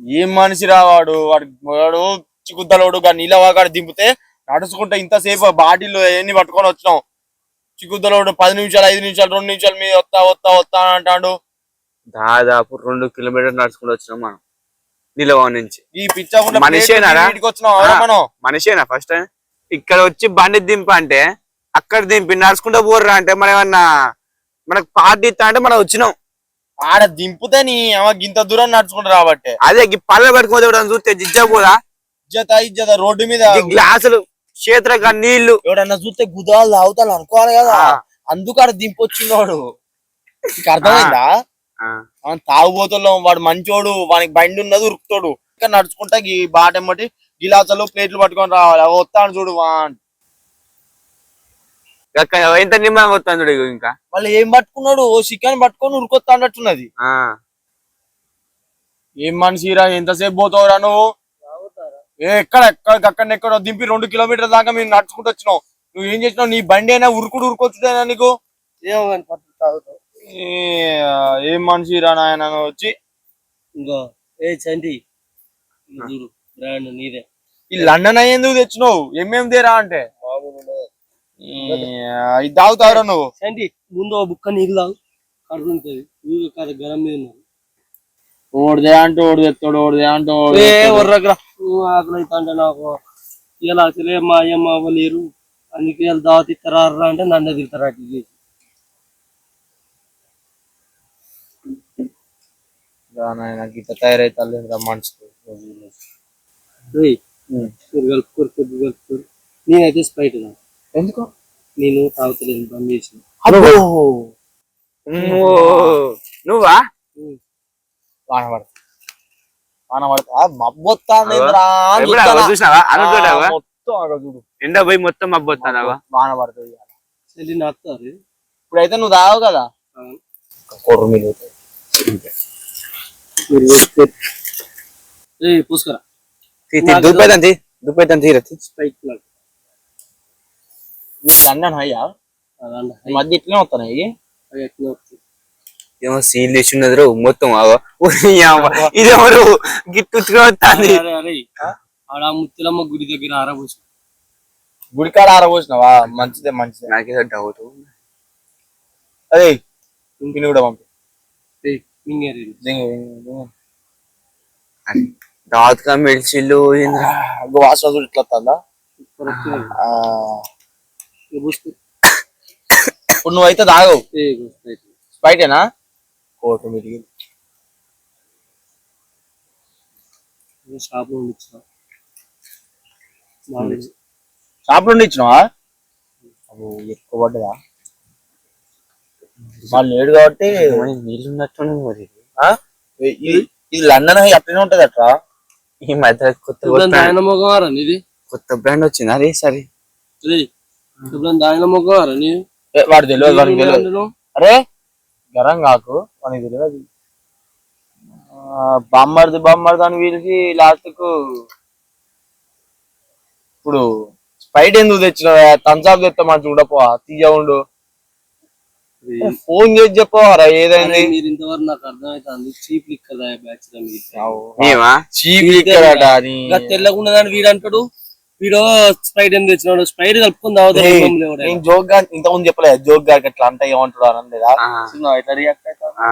ఏం మనిషిరా వాడు? వాడు వాడు చిక్కుద్దలోడు గా నీళ్ళవాగాడు దింపితే నడుచుకుంటే ఇంతసేపు బాటిల్ ఎన్ని పట్టుకొని వచ్చినాం? చిక్కుద్దలోడు పది నిమిషాలు ఐదు నిమిషాలు రెండు నిమిషాలు మీద వస్తా వస్తా వస్తా అంటాడు. దాదాపు రెండు కిలోమీటర్లు నడుచుకుంటూ వచ్చినాం మనం నిలవ నుంచి. ఈ పిచ్చకుండా ఆ. మనం? మనిషేనా ఫస్ట్ టైం ఇక్కడ వచ్చి బండి దింప అంటే అక్కడ దింపి నడుచుకుంటూ పోర్రా అంటే మనం ఏమన్నా మనకు పార్టీ ఇస్తా అంటే మనం వచ్చినాం. ఆడ దింపితే నీ గింత దూరం నడుచుకుంటా రాబట్టే. అదే పళ్ళ పెట్టుకోతే ఎవడన్నా చూస్తే జిజ్జా పోదా ఇజ్జత ఇజ్జత రోడ్డు మీద గ్లాసులు చేతులకు నీళ్ళు. ఎవడన్నా చూస్తే గుదాలు తాగుతాను అనుకోవాలి కదా. ఆ. అందుకు ఆడ దింపొచ్చినోడు. నీకు అర్థమైందా? తాగుబోతుల్లో వాడు మంచోడు వానికి బండి ఉన్నది ఉరుకుతాడు. ఇంకా నడుచుకుంటా ఈ బాటెమ్మటి గిలాసాలు ప్లేట్లు పట్టుకొని రావాలి. అవి వస్తాను చూడు వాన్. ఎంత చూడు ఇగో ఇంకా? మళ్ళీ ఏం పట్టుకున్నాడు? ఓ చికెన్ పట్టుకొని ఉరుకొస్తా అన్నట్టున్నది ఆ, ఏం మనిషిరా ఎంతసేపు పోతావురా నువ్వు? ఏ ఎక్కడ ఎక్కడ అక్కడ ఎక్కడ దింపి రెండు కిలోమీటర్ల దాకా మేము నడుచుకుంటూ వచ్చినావు. నువ్వు ఏం చేసినావు? నీ బండి అయినా ఉరుకుడు ఉరుకొచ్చుదేనా నీకు? ఏ- మనిషిరా నాయన వచ్చి? ఇంకో ఏ చంటి నీదే. ఈ లండన్ అయ్యి ఎందుకు తెచ్చినావు? ఏమేం తేరా అంటే? ఇది తాగుతావురా నువ్వు. చంటి ముందు బుక్క నీళ్ళు తాగు. కడుపు ఉంటుంది కాదు గరం మీద ఉన్నావు ఓడిదే అంటే ఓడి తెస్తాడు ఓడిదే అంటే ఓడి ఆకలి అవుతా అంటే నాకు ఇలా అసలే మా అయ్యమ్మ అవ్వలేరు అందుకే వీళ్ళు దావత్ ఇస్తారా అంటే నన్ను తిడతారు అటు చేసి రా నాయన గిట్ల తయారైతే మనిషి రేయ్, మీరు కలుపుకోరు కొద్ది కలుపుకోరు. నేనైతే స్ప్రైట్ తాగు. ఎందుకు? నేను తాగుతలేదు బంద్ చేసిన. ఓ, నువ్వా? వాన పడతా వాన పడతా మబ్బొత్తాంది? చూసినావా? మొత్తం అక్కడ చూడు. ఎండ పోయి మొత్తం అబ్బొస్తానావా వాన పడుతుంది చెల్లి నాస్తారు ఇప్పుడైతే నువ్వు తాగు కదా? కొర్ర మిగులుతాయి ఏ పూసుకరా. దుప్పైతాంది తీర స్ప్రైట్ నాకు అన్నాను అయ్యా అదండి ఈ మధ్య ఇట్లనే వస్తున్నాయి ఇవి. ఏమో సీల్ చేసి ఉన్నది రో మొత్తం ఇది గిట్టుగా అరే ఆడ ముత్తులమ్మ గుడి దగ్గర ఆరబోసి గుడికాడ ఆరబోసినావా మంచిదే మంచిదే నాకేదో డౌట్ అదే ఇంటిని కూడా పంపి. దాతగా అగ్గో వాసన ఇట్లా వస్తుందా ఆ, ఇప్పుడు నువ్వైతే తాగవు స్పైటేనా? కోట మిరిగి షాప్ నుండి ఇచ్చిన. షాప్ నుండి ఇచ్చినావా? అబ్బో, ఎక్కువ పడ్డదా? వాళ్ళు లేడు కాబట్టి నీళ్ళు ఉన్నట్టు మరి. ఇది లండన్ అట్లనే ఉంటది అట్రా ఈ మధ్య కొత్త కొత్త బ్రాండ్ వచ్చింది? అదే సరే. వాడు తెలియదు వాడికి తెలియదు అరే గరం కాకు వానికి తెలియదు బామ్మర్ది బామ్మర్ది అని పిలిచి లాస్ట్కు ఇప్పుడు స్పైట్ ఎందుకు తెచ్చిన తంచాప్ తెస్తా మనం చూడపో తీయ ఉండు. ఫోన్ చేసి చెప్పవారా ఏదైంది? మీరు ఇంతవరకు నాకు అర్థమవుతుంది చీప్ లిక్ కదా బ్యాచ్ మీరు మేమా? చీప్ లిక్కర్ అట తెల్లకుండా వీడు అంటాడు వీడు స్ప్రైట్ ఏం తెచ్చినాడు? స్ప్రైట్ కలుపుకొని తాగుతాడు నేను జోక్గా ఇంతకుముందు చెప్పలేదు జోక్గా అట్లా అంతా ఏమంటాడు అని లేదా ఎట్లా రియాక్ట్ అవుతావు? ఆ,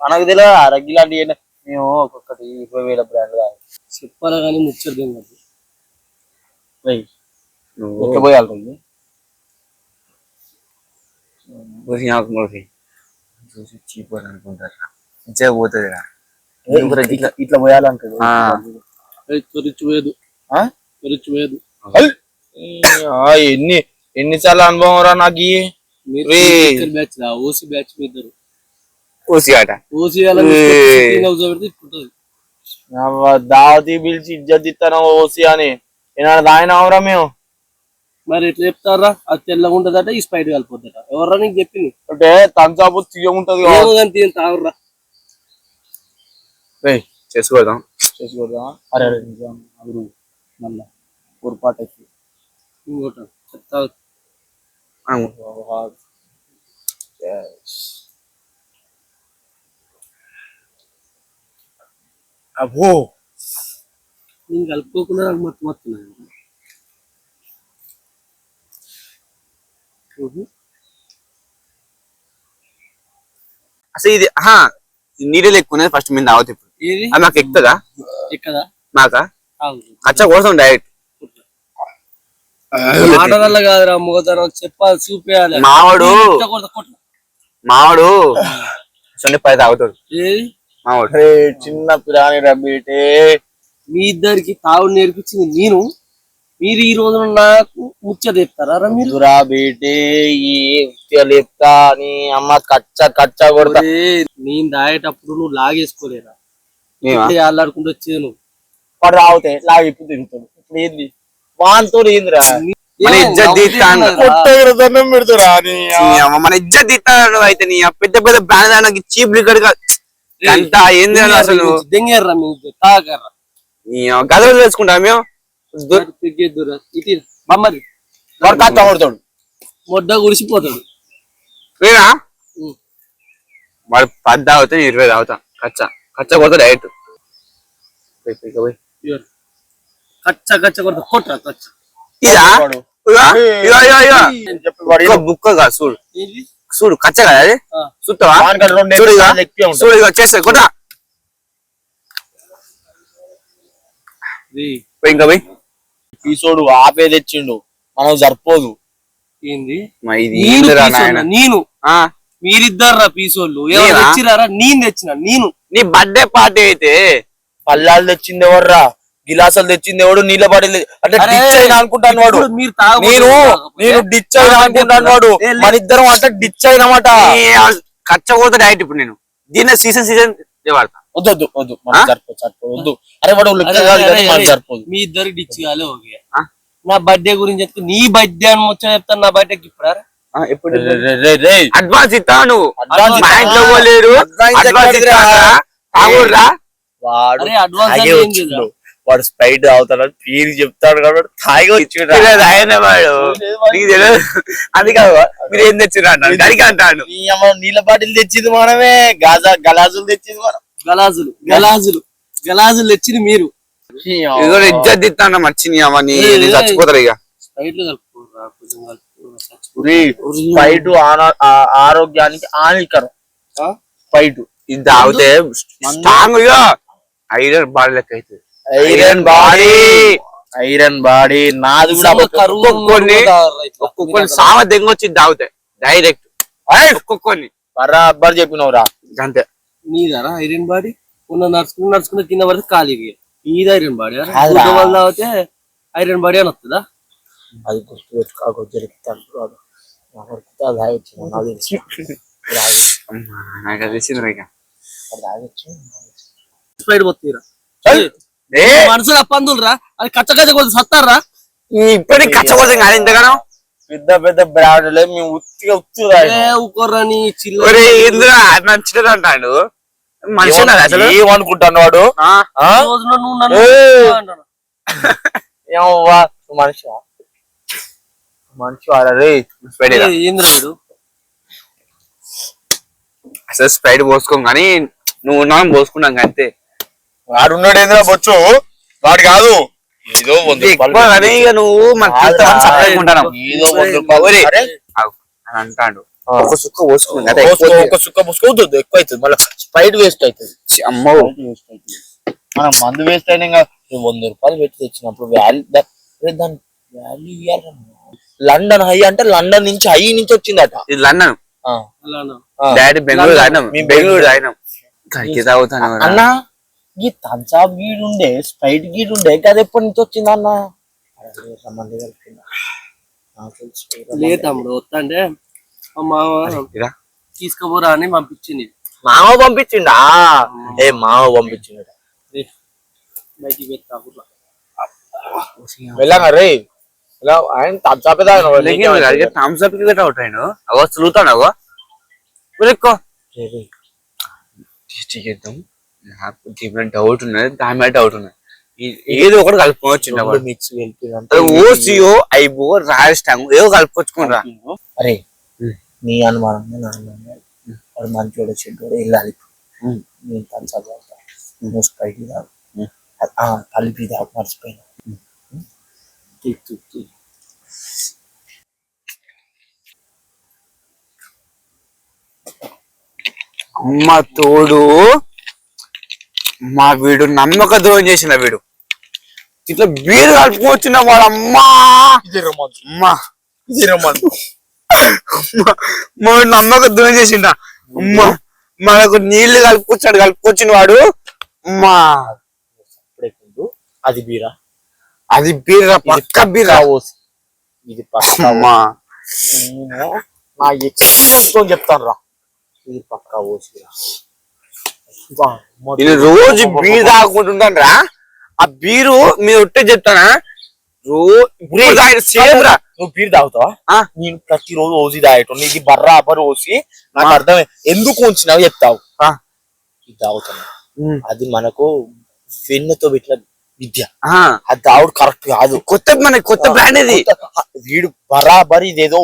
మనకు తెలియదు రగ్గిలాంటి మేము ఒక్కొక్కటి ఇరవై వేల బ్రాండ్ చెప్పాలా కానీ కాదు. ఎట్లా పోయాలి నాకు మూలకి. చూసి చీప్ అనుకుంటారా? మంచిగా పోతుంది ఇట్లా ఇట్లా పోయాలంటాడు. ఆ, ఎన్ని ఎన్నిసార్లు అనుభవం రా నాకు. బ్యాచ్ రా ఓసీ బ్యాచ్ మీ ఇద్దరు. ఆట. ఓసీ దావతి పిలిచి ఇజ్జత్ ఇస్తాను ఓసి అని? ఏనాడు దాయినావురా మేము? మరి ఎట్లా చెప్తారా అది తెల్లగా ఉంటదట ఈ స్పైట్ కలిపోద్దట. ఎవర్రా నీకు చెప్పింది? అంటే తంచాపు తీయ ఉంటది ఏమో కానీ తీయని తాగుర్రా. చేసుకోదాం చేసుకోదా అరే అరే నిజం అగురు మళ్ళా. పొరపాటు ఇంకోట చెప్తా అబ్బో! నేను కలుపుకోకుండా నాకు మొత్తం మొత్తం అసలు ఇది నీళ్ళు ఎక్కువ ఉన్నది ఫస్ట్ మీద తాగుతాయి ఇప్పుడు. అది మాకు ఎక్కుతుందా? ఎక్కదా మాకా. కచ్చ కోసం డైరెక్ట్ మాటలల్ల కాదురా చెప్పాలి చూపేయాలి. మావాడు. మావాడు సొన్ని పది తాగుతాడు. మావాడు. చిన్న పిరాని రబ్బీటే మీ ఇద్దరికి తాగుడు నేర్పించింది నేను. మీరు ఈ రోజు నాకు ముచ్చట చెప్తారా రా మీరు? దురా బీటే ఈ ఉత్తిగలు చెప్తా నీ అమ్మ కచ్చ కచ్చ కొడతా. నేను దాగేటప్పుడు నువ్వు లాగేసుకోలేరా? వచ్చేది నువ్వు. వాడు తాగితే లాగి ఇప్పుడు తిరుగుతాడు ఇప్పుడు ఏంది? ఏందిరా? మన ఇజ్జత్ తీస్తాను. పెడుతురా మన ఇజ్జత్ తీస్తాడు అయితే నీ పెద్ద పెద్ద బ్రాండ్ చీప్ లిక్కర్ అంత ఏంది అసలు? గదలు వేసుకుంటా మేము కొడతాడు. మొడ్డ గుడిసిపోతాడు. వేరా. వాడు ఇరవై తాగుతా కచ్చ కచ్చ కొడతా డైరెక్ట్. పోయి. కచ్చ కచ్చ కొడతా కచ్చ. ఇదా. ఇగో, ఇగో, ఇగో, ఇగో. బుక్క కాదు చూడు. చూడు కచ్చ కదా అది? చూస్తావా? చూడు ఇగో. చూడు ఇగో చేస్తా కొట్టా ఇది పోయి ఇంకా పోయి. పీసోడు ఆపే తెచ్చిండు. మనకు సరిపోదు. ఏంది? నేను ఏందిరా పీసోళ్ళ, నాయన? నేను. ఆ, మీరిద్దరు పీసోళ్ళు. ఎవరు నేనా? తెచ్చిరారా నేను తెచ్చిన నేను. నీ బర్త్డే పార్టీ అయితే. పల్లాలు తెచ్చింది ఎవర్రా? గిలాసాలు తెచ్చింది ఎవడు? నీళ్ళ పడి అంటే డిచ్ అయినా అనుకుంటాను వాడు. నేను నేను డిచ్ అయినా అనుకుంటాను వాడు. మన ఇద్దరం అంటే డిచ్ అయినమాట. నీ కచ్చ కొడతా డైరెక్ట్ ఇప్పుడు నేను. దీన్ని సీజన్ సీజన్ వాడతా. వద్దు. వద్దు? సరిపోదు సరిపోదు. వద్దు. అరే వాడు కాదు. సరిపోదు. మీ ఇద్దరు డిచ్ కాలే ఓకే? నా బర్త్డే గురించి చెప్తే నీ బర్త్డే అని ముచ్చట చెప్తాను నా బర్త్డేకి ఇప్పుడు. అడ్వాన్స్ నువ్వు. అడ్వాన్స్ అరే, అడ్వాన్స్ వాడు స్ప్రైట్ తాగుతాడు పేరు చెప్తాడు కాబట్టి తాగి వచ్చిండు ఆయన వాడు. నీకు తెలియదు. అది కాదు మీరు ఏం గడికి అంటాడు. నీళ్ళ బాటిల్ తెచ్చింది మనమే. గాజా గలాజులు తెచ్చింది మనం. గలాజులు గలాజులు గలాజులు తెచ్చింది మీరు. ఇదిగో ఇజ్జత్ ఇస్తాను మర్చి నీ అమ్మ నీ ఏయ్, నీ ఏయ్. చచ్చిపోతారు ఇక. స్ప్రైట్లు స్ప్రైట్ ఆన- ఆ- ఆరోగ్యానికి హానికరం. ఆ? స్ప్రైట్. ఇది తాగితే స్ట్రాంగ్ ఇక ఐరన్ బాడీ లెక్క అవుతుంది. ఐరన్ బాడీ ఐరన్ బాడీ నాది కూడా ఒక్కొక్కరిని. ఒక్కొక్కరిని సామ దెంగొచ్చి తాగుతాయి డైరెక్ట్ ఒక్కొక్కరిని బరాబర్ చెప్పినవురా. అంతే నీదరా ఐరన్ బాడీ ఉన్న నడుచుకుని నడుచుకుని కింద పడితే ఖాళీ నీది ఐరన్ బాడీ. వాళ్ళు తాగితే ఐరన్ బాడీ అని వస్తుందా? అది గుర్తు పెట్టుకోకు జరుగుతాను ఎవరికి అది తాగొచ్చు నాకు అది తెలిసింది ఇక. అది తాగొచ్చు. ఏ? మనసులో పందులు రా అది కచ్చ కచ్చ కొంచెం సత్తారా? ఇప్పటికి కచ్చపోతుంది కాదు ఇంతగానో. పెద్ద పెద్ద బ్రాండ్లే మేము ఉత్తిగా ఉత్తి ఏ ఊకోర్రని చిల్ల ఒరే ఇంద్రా నచ్చినది అంటాడు. మనిషి అసలు? ఏమనుకుంటాను వాడు? ఆ, ఆ? రోజున నువ్వు నన్ను ఏయ్! అంటాను. ఏమవ్వా? నువ్వు మనిషివా? మనిషి వాడరే అసలు స్ప్రైట్ పోసుకోం కానీ నువ్వు ఉన్నావు పోసుకున్నాం అంతే. వాడు ఉన్నాడు ఏంద్రా బొచ్చు? వాడు కాదు. ఏదో వంద ఎక్కువ రూపాయలు ఇక నువ్వు ఉంటాను. ఏదో వంద రూపాయలు. అని అంటాడు. ఒక సుక్క పోసుకున్నాం కదా పోసుకో, ఎక్కువ ఒక సుక్క పోసుకోవద్దు. ఎక్కువ అవుతుంది మళ్ళీ స్ప్రైట్ వేస్ట్ అవుతుంది. అమ్మో. మనం మందు వేస్ట్ అయినా ఇంకా వంద రూపాయలు పెట్టి తెచ్చినప్పుడు వాల్యూ దాని వాల్యూ ఇవ్వాలి లండన్ హై అంటే లండన్ నుంచి హై నుంచి వచ్చిందట. ఇది లండన్. ఆ, అలానా ఆ. డాడీ బెంగళూరు. తాగినాం. మేము బెంగళూరు తాగినాం. కడికి తాగుతాను రా. అన్న ఈ థమ్స్అప్ గీడ్ ఉండే స్ప్రైట్ గీడ్ ఉండే కదా ఎప్పటి నుంచి వచ్చింది అన్న? రమ్మంది తమ్ముడు మామ. తీసుకుపోరా అని పంపించింది. మామ పంపించిండా? ఏ మామ పంపించిండ బయటికి. వెళ్ళాను రే? ఇలా ఆయన థమ్స్అప్ అడిగే కి. గట్రా అవో అవో చేద్దాం. నాకు డౌట్ ఉన్నది దాని మీద డౌట్ ఉన్నది. ఏదో ఒకటి కలుపుకోవచ్చు మిక్స్ ఓసియో ఐబో రాజస్థాన్ ఏదో? కలుపుకొచ్చుకుంటా అరే. నీ అనుమానం నా అనుమానం వాడు మంచోడు చెడ్డోడు వెళ్ళాలి నేను నువ్వు స్ప్రైట్ తాగు. ఆ, కలిపి దాకా మర్చిపోయినా. అమ్మ తోడు. మా వీడు నమ్మక ద్రోహం చేసిన వీడు. ఇట్లా బీరు కలుపుకొచ్చిన వాడు అమ్మా ఇది రొమాన్స్. అమ్మా. ఇది రొమాన్స్. అమ్మా, మా వాడు నమ్మక ద్రోహం చేసిండ. అమ్మా. మనకు నీళ్ళు కలుపుకొచ్చాడు కలుపుకొచ్చిన వాడు. అమ్మా. అది బీరా? అది బీర పక్క బీర. ఇది పక్కా అమ్మా. నేను నా ఎక్స్పీరియన్స్ చెప్తాను రా ఇది పక్కా ఓసిరా నేను రోజు బీరు తాగుకుంటుంటాను రా ఆ బీరు మీద ఉంటే చెప్తానా? రోజు నువ్వు బీర్ తాగుతావా? ఆ? నేను ప్రతిరోజు ఓసి తాగటం నీది బర్రాబర్ ఓసి నాకు. అర్థమే ఎందుకు ఉంచినావు చెప్తావు. ఆ. ఇది తాగుతాను. అది మనకు వెన్నతో పెట్టిన విద్య. ఆ, అది తాగుడు కరెక్ట్ కాదు. కొత్త మన కొత్త బ్రాండ్ ఇది. వీడు బరాబర్ ఇదేదో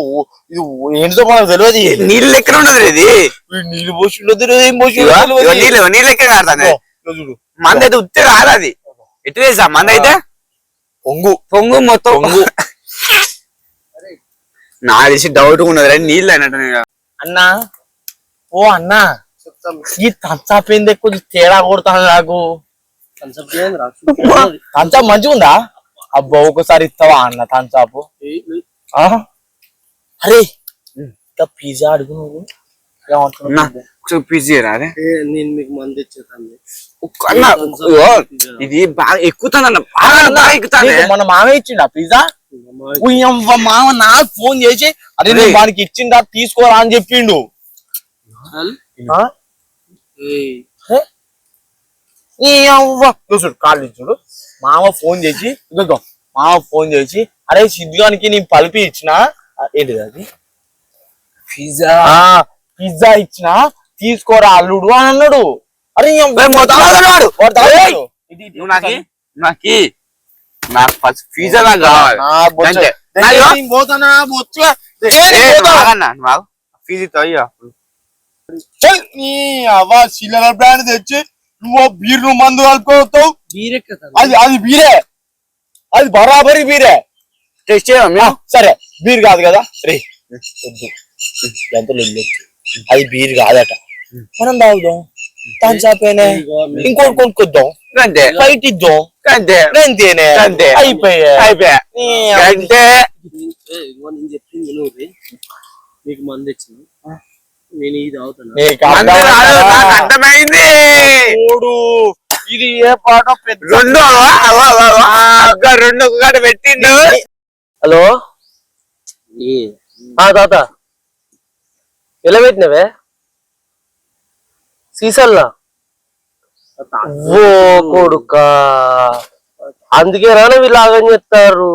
ఇది ఏంటో మనకు తెలియదు నీళ్ళు లెక్కన ఉండదు ఇది. నీళ్ళు పోసిండో తెలియదు ఏం తెలియదు. నీళ్ళు నీళ్ళు లెక్క కాడుతాను. ఇదిగో, ఇదిగో చూడు. మంద అయితే ఉత్తే కాదు అది. ఎటు వేసా? మంద అయితే? పొంగు. పొంగు మొత్తం. పొంగు. నా తెలిసి డౌట్ ఉన్నది రే నీళ్ళు అన్నట్టు నేను. అన్నా ఓ అన్నా ఈ తంచాపోయింది కొంచెం తేడా కొడతాను నాకు. తంచా మంచిగా ఉందా? అబ్బా ఒకసారి ఇస్తావా అన్న తంచాపు అరే ఇంకా పిజ్జా అడుగు నువ్వు. నేను మీకు మంది ఇచ్చేతాను ఇది బాగా ఎక్కుతానన్న బాగా బాగా ఎక్కుతానే నీకు మన మామ ఇచ్చిండా పిజ్జా మామ నాకు ఫోన్ చేసి అరే నేను వానికి ఇచ్చిండా తీసుకోరా అని చెప్పిండు ఆ? హే? ఈ అవ్వ ఇదిగో చూడు కాళ్ళు చూడు. మామ ఫోన్ చేసి ఇదిగో మామ ఫోన్ చేసి అరే సిద్ధుగానికి నేను పలిపి ఇచ్చిన? ఏంటిది అది? పిజ్జా. పిజ్జా ఇచ్చిన? తీసుకోరా అల్లుడు అని అన్నాడు. అరే నాకి? నాకి? ఫస్ట్ పిజ్జా నాకు కావాలి. పోతానా నీ అవ్వ చిల్లర బ్రాండ్ తెచ్చి నువ్వు బీర్లు మందు కలుపుకోతావు బీరెక్కతాను అది అది బీరే. అది బరాబరి బీరే. టెస్ట్ చేయమా ఆ, సరే. బీర్ కాదు కదా? రే వద్దు. ఎంత లొల్లొచ్చు. అది బీర్ కాదట. మనం తాగుదాం. తంచాపేనే ఇంకోటి కొనుక్కొద్దాం. అంతే బయట ఇద్దాం. అంతే అంతేనే అంతే. అయిపోయా. అయిపోయా. అంటే. మీకు మంది ఇచ్చిన నేను ఇది అర్థమైందా? ఇది ఏ పాట రెండు రెండు ఒక్కటి పెట్టిండు. హలో? ఆ తాత. ఎలా పెట్టినవే? సీసల్లా? ఓ కొడుక. అందుకే రానే వీళ్ళు ఆగం చెప్తారు.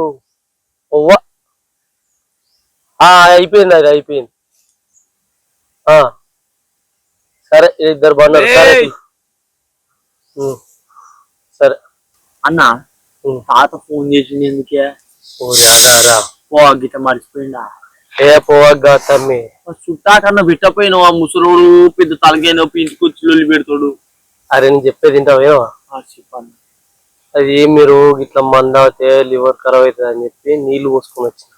అయిపోయింది అది అయిపోయింది. సరే ఇద్దరు బండరు సరే అన్న ఉం. తాత ఫోన్ చేసింది ఎందుకే? ఓ గిట్ట మర్చిపోయిందా ఏ పోవగ్గా తమ్మి. చుట్టాకన్నా పెట్టపోయినావు ఆ ముసలోడు పెద్ద నొప్పి ఇంటికి వచ్చి లొల్లి పెడతాడు. అరే నేను చెప్పేది తింటావేమో చెప్పాను అది మీరు ఇట్లా మంద అవుతే లివర్ ఖరాబ్ అవుతుంది అని చెప్పి నీళ్ళు పోసుకొని వచ్చిన.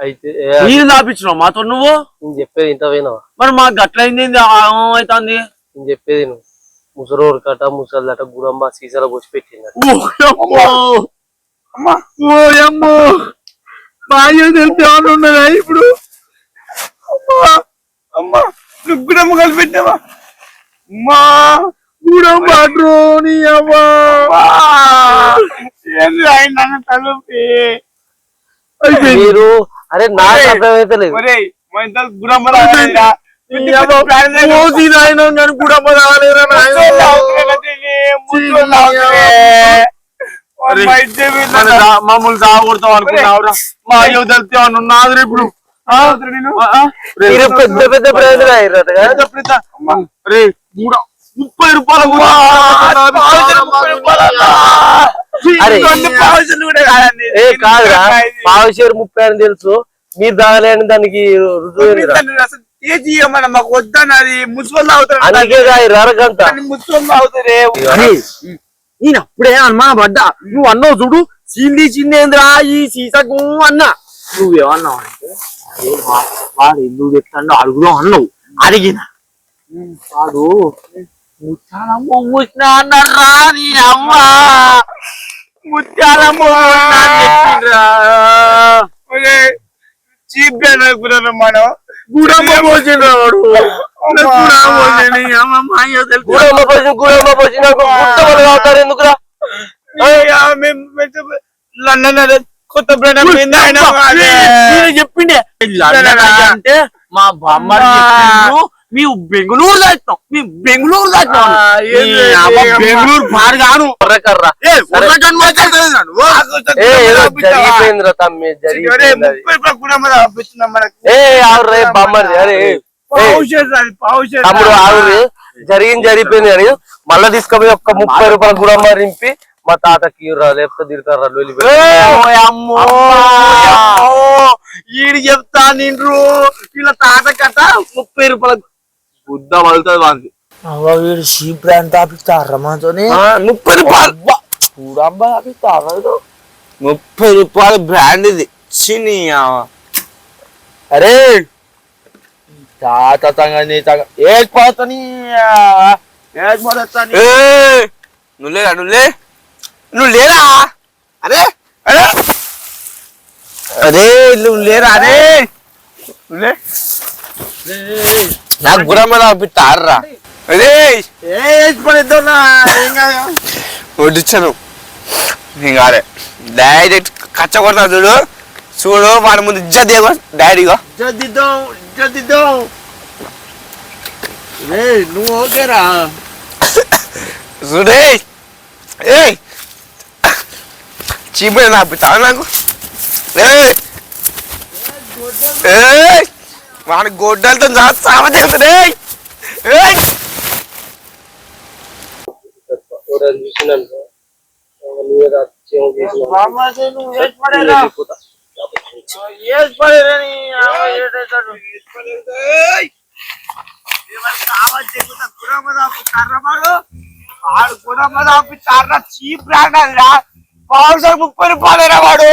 అయితే ఏ, నీళ్ళు తాపించినావు మాతో నువ్వు? నేను చెప్పేది ఇంటవేనా మరి మాకు గట్లయింది అవుతుంది నేను చెప్పేది నువ్వు ముసరోడు కట ముసలిదట గుడంబ సీసాలో పోసి పెట్టింది ఉన్నదా ఇప్పుడు? అమ్మా! అమ్మా! నువ్వు గుడమ్మ పెట్టావా అమ్మా గుడమ్మ డ్రోని అమ్మా! ఏంది ఆయన తలుపి. మీరు అరే నాకు అర్థమైతే లేదు. మమ్మల్ని సాగొడతాం అనుకున్నావురా? మా అయ్యో తెలితే ఉన్నాదు ఇప్పుడు. పెద్ద పెద్ద పెద్ద పెద్ద. రే, మూడ ముప్పై రూపాయలు కాదురా పావుషేరు ముప్పై అని తెలుసు. మీరు తాగలేని దానికి రుజువు మాకు వద్దన్నది ముసుగొల్లు అవుతారే నేను అప్పుడే అనుమాన పడ్డా. నువ్వు అన్నావు చూడు చింది చిందేంద్రా ఈ సీసకు అన్నా. నువ్వేమన్నావు అంటే "అరే వా- వాడు ఎందుకు చెప్తాడో అడుగుదాం అన్నావు. అడిగిన. వాడు ముత్యాలమ్మ ముచ్చిన అన్నారా నీ అమ్మ. ముత్యాలమ్మ చీప్ అనుకున్నాను మనం? గుడమ్మ పోసిన వాడు. గుడమ్మ తెలుసు. గూడమ్మ గూడమ్మ పోసిన గుట్టమలు అవుతారు ఎందుకురా? లండన్ కొత్త బ్రాండ్ నేను చెప్పిండే. అంటే మా బామ్మ మీ బెంగళూరు దాటినాం మీ బెంగళూరు అమ్మ బెంగళూరు పాడు కాను జరిగిపోయిందిరా తమ్మి జరిగిపోయింది తమ్ముడు ఆవురు జరిగింది జరిగిపోయింది అని. మళ్ళా తీసుకుపోయి ఒక్క ముప్పై రూపాయలు కూడా రింపి మా తాతకి లేకపోతే తిడతారా వెళ్ళిపోయి ఈడు చెప్తా నిండ్రు ఇలా తాత కథ ముప్పై రూపాయలకు బుద్ధ వలుతుంది వాళ్ళకి వీడు షీప్ బ్రాండ్ తాపిస్తారా మనతోని ముప్పై రూపాయలు. చూడబ్బా తాపిస్తారా ముప్పై రూపాయల బ్రాండ్ ఇది. చిని అరే తాత సంగతి తగ. ఏడిపోతాని ఏడిపోతాని నువ్వు లేరా నువ్వు లే. నువ్వు లేరా? అరే అరే. అరే నువ్వు లేరా? అరే. నువ్వు లే. నాకు గురమ్మ తాపిస్తారా అరే ఏడిపోయిద్దా ఏం కాదు. వడ్డించాను నేను కాదే డైరెక్ట్ కచ్చ కొడతా చూడు. చూడు వాడి ముందు ఇజ్జత్ దేవా డాడీగా జద్దిద్దాం జద్దిద్దాం రే నువ్వు ఓకేరా చూడే ఏయ్! చీపు నా నాకు? ఏయ్! ఏయ్! వాడి గొడ్డలతో సామ చేస్తుంది ఏయ్ చీప్ బ్రాండ్ అదిరా. పౌసర్ ముప్పై రూపాయలు వాడు.